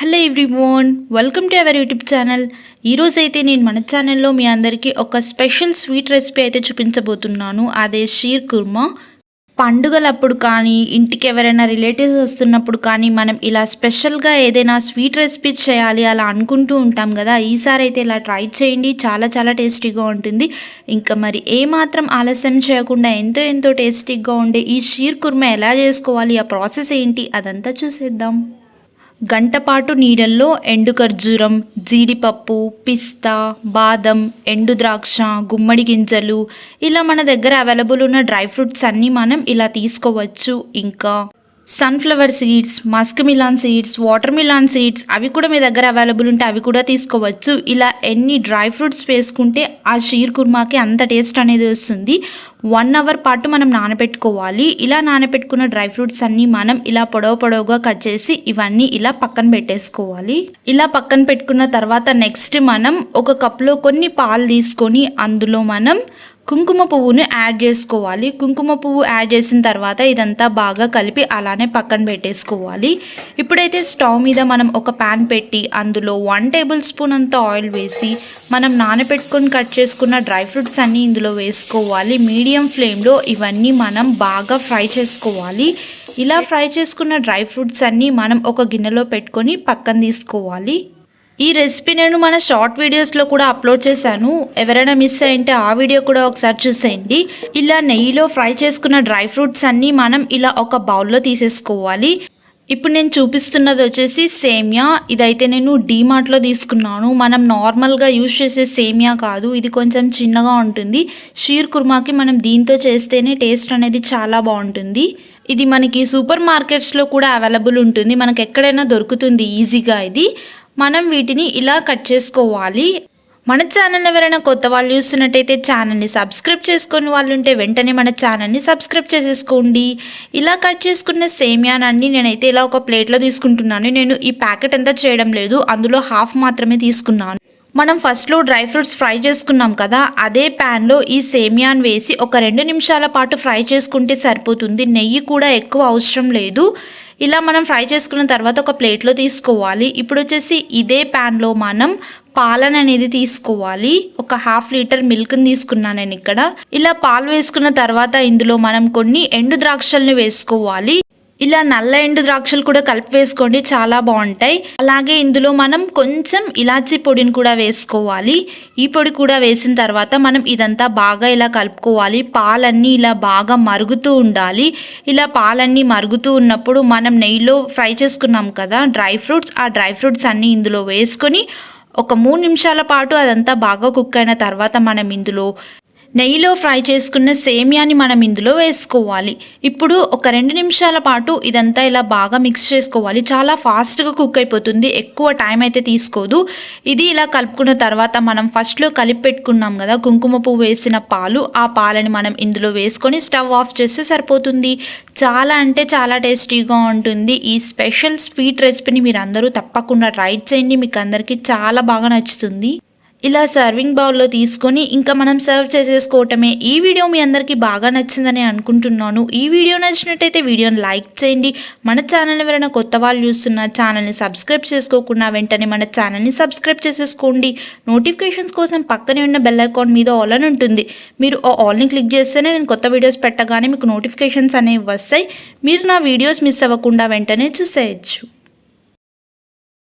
Hello everyone welcome to our YouTube channel. ఈరోజు అయితే నేను మన ఛానల్లో మీ అందరికీ ఒక స్పెషల్ స్వీట్ రెసిపీ అయితే చూపించబోతున్నాను. అదే షీర్ కుర్మా. పండుగలప్పుడు కానీ ఇంటికి ఎవరైనా రిలేటివ్స్ వస్తున్నప్పుడు కానీ మనం ఇలా స్పెషల్గా ఏదైనా స్వీట్ రెసిపీ చేయాలి అలా అనుకుంటూ ఉంటాం కదా. ఈసారి అయితే ఇలా ట్రై చేయండి. చాలా చాలా టేస్టీగా ఉంటుంది. ఇంకా మరి ఏమాత్రం ఆలస్యం చేయకుండా ఎంతో ఎంతో టేస్టీగా ఉండే ఈ షీర్ కుర్మా ఎలా చేసుకోవాలి ఆ ప్రాసెస్ ఏంటి అదంతా చూసేద్దాం. గంటపాటు నీడల్లో ఎండు ఖర్జూరం జీడిపప్పు పిస్తా బాదం ఎండు ద్రాక్ష గుమ్మడి గింజలు ఇలా మన దగ్గర అవైలబుల్ ఉన్న డ్రై ఫ్రూట్స్ అన్నీ మనం ఇలా తీసుకోవచ్చు. ఇంకా sunflower seeds musk melon seeds watermelon seeds అవి కూడా మీ దగ్గర అవైలబుల్ ఉంటే అవి కూడా తీసుకోవచ్చు. ఇలా ఎన్ని డ్రై ఫ్రూట్స్ వేసుకుంటే ఆ షీర్ కుర్మాకి అంత టేస్ట్ అనేది వస్తుంది. వన్ అవర్ పాటు మనం నానబెట్టుకోవాలి. ఇలా నానబెట్టుకున్న డ్రై ఫ్రూట్స్ అన్నీ మనం ఇలా పొడవు పొడవుగా కట్ చేసి ఇవన్నీ ఇలా పక్కన పెట్టేసుకోవాలి. ఇలా పక్కన పెట్టుకున్న తర్వాత నెక్స్ట్ మనం ఒక కప్లో కొన్ని పాలు తీసుకొని అందులో మనం కుంకుమ పువ్వును యాడ్ చేసుకోవాలి. కుంకుమ పువ్వు యాడ్ చేసిన తర్వాత ఇదంతా బాగా కలిపి అలానే పక్కన పెట్టేసుకోవాలి. ఇప్పుడైతే స్టవ్ మీద మనం ఒక ప్యాన్ పెట్టి అందులో వన్ టేబుల్ స్పూన్ అంత ఆయిల్ వేసి మనం నానబెట్టుకొని కట్ చేసుకున్న డ్రై ఫ్రూట్స్ అన్నీ ఇందులో వేసుకోవాలి. మీడియం ఫ్లేమ్లో ఇవన్నీ మనం బాగా ఫ్రై చేసుకోవాలి. ఇలా ఫ్రై చేసుకున్న డ్రై ఫ్రూట్స్ అన్నీ మనం ఒక గిన్నెలో పెట్టుకొని పక్కన తీసుకోవాలి. ఈ రెసిపీ నేను మన షార్ట్ వీడియోస్లో కూడా అప్లోడ్ చేశాను. ఎవరైనా మిస్ అయింటే ఆ వీడియో కూడా ఒకసారి చూసేయండి. ఇలా నెయ్యిలో ఫ్రై చేసుకున్న డ్రై ఫ్రూట్స్ అన్నీ మనం ఇలా ఒక బౌల్లో తీసేసుకోవాలి. ఇప్పుడు నేను చూపిస్తున్నది వచ్చేసి సేమియా. ఇదైతే నేను డీమార్ట్లో తీసుకున్నాను. మనం నార్మల్గా యూజ్ చేసే సేమియా కాదు. ఇది కొంచెం చిన్నగా ఉంటుంది. షీర్ కుర్మాకి మనం దీంతో చేస్తేనే టేస్ట్ అనేది చాలా బాగుంటుంది. ఇది మనకి సూపర్ మార్కెట్స్లో కూడా అవైలబుల్ ఉంటుంది. మనకు ఎక్కడైనా దొరుకుతుంది ఈజీగా ఇది. మనం వీటిని ఇలా కట్ చేసుకోవాలి. మన ఛానల్ ఎవరైనా కొత్త వాళ్ళు చూస్తున్నట్టయితే ఛానల్ని సబ్స్క్రైబ్ చేసుకుని వాళ్ళు ఉంటే వెంటనే మన ఛానల్ని సబ్స్క్రైబ్ చేసేసుకోండి. ఇలా కట్ చేసుకున్న సేమియానాన్ని నేనైతే ఇలా ఒక ప్లేట్లో తీసుకుంటున్నాను. నేను ఈ ప్యాకెట్ అంతా చేయడం లేదు. అందులో హాఫ్ మాత్రమే తీసుకున్నాను. మనం ఫస్ట్లో డ్రై ఫ్రూట్స్ ఫ్రై చేసుకున్నాం కదా అదే ప్యాన్లో ఈ సేమియాన్ వేసి ఒక రెండు నిమిషాల పాటు ఫ్రై చేసుకుంటే సరిపోతుంది. నెయ్యి కూడా ఎక్కువ అవసరం లేదు. ఇలా మనం ఫ్రై చేసుకున్న తర్వాత ఒక ప్లేట్లో తీసుకోవాలి. ఇప్పుడు వచ్చేసి ఇదే ప్యాన్లో మనం పాలన అనేది తీసుకోవాలి. ఒక హాఫ్ లీటర్ మిల్క్ని తీసుకున్నా నేను ఇక్కడ. ఇలా పాలు వేసుకున్న తర్వాత ఇందులో మనం కొన్ని ఎండు ద్రాక్షల్ని వేసుకోవాలి. ఇలా నల్ల ఎండు ద్రాక్షలు కూడా కలిపి వేసుకోండి చాలా బాగుంటాయి. అలాగే ఇందులో మనం కొంచెం ఇలాచీ పొడిని కూడా వేసుకోవాలి. ఈ పొడి కూడా వేసిన తర్వాత మనం ఇదంతా బాగా ఇలా కలుపుకోవాలి. పాలన్నీ ఇలా బాగా మరుగుతూ ఉండాలి. ఇలా పాలన్నీ మరుగుతూ ఉన్నప్పుడు మనం నెయ్యిలో ఫ్రై చేసుకున్నాం కదా డ్రై ఫ్రూట్స్ ఆ డ్రై ఫ్రూట్స్ అన్నీ ఇందులో వేసుకొని ఒక మూడు నిమిషాల పాటు అదంతా బాగా కుక్ అయిన తర్వాత మనం ఇందులో నెయ్యిలో ఫ్రై చేసుకున్న సేమియాని మనం ఇందులో వేసుకోవాలి. ఇప్పుడు ఒక రెండు నిమిషాల పాటు ఇదంతా ఇలా బాగా మిక్స్ చేసుకోవాలి. చాలా ఫాస్ట్గా కుక్ అయిపోతుంది. ఎక్కువ టైం అయితే తీసుకోదు. ఇది ఇలా కలుపుకున్న తర్వాత మనం ఫస్ట్లో కలిపి పెట్టుకున్నాం కదా కుంకుమ పువ్వు వేసిన పాలు. ఆ పాలని మనం ఇందులో వేసుకొని స్టవ్ ఆఫ్ చేస్తే సరిపోతుంది. చాలా అంటే చాలా టేస్టీగా ఉంటుంది. ఈ స్పెషల్ స్వీట్ రెసిపీని మీరు అందరూ తప్పకుండా ట్రై చేయండి. మీకు అందరికీ చాలా బాగా నచ్చుతుంది. ఇలా సర్వింగ్ బౌల్లో తీసుకొని ఇంకా మనం సర్వ్ చేసేసుకోవటమే. ఈ వీడియో మీ అందరికీ బాగా నచ్చిందని అనుకుంటున్నాను. ఈ వీడియో నచ్చినట్టయితే వీడియోని లైక్ చేయండి. మన ఛానల్ ఎవరైనా కొత్త వాళ్ళు చూస్తున్న ఛానల్ని సబ్స్క్రైబ్ చేసుకోకుండా వెంటనే మన ఛానల్ని సబ్స్క్రైబ్ చేసేసుకోండి. నోటిఫికేషన్స్ కోసం పక్కనే ఉన్న బెల్ అకౌంట్ మీద ఆల్ అని ఉంటుంది. మీరు ఆ ఆల్ని క్లిక్ చేస్తేనే నేను కొత్త వీడియోస్ పెట్టగానే మీకు నోటిఫికేషన్స్ అనేవి వస్తాయి. మీరు నా వీడియోస్ మిస్ అవ్వకుండా వెంటనే చూసేయచ్చు.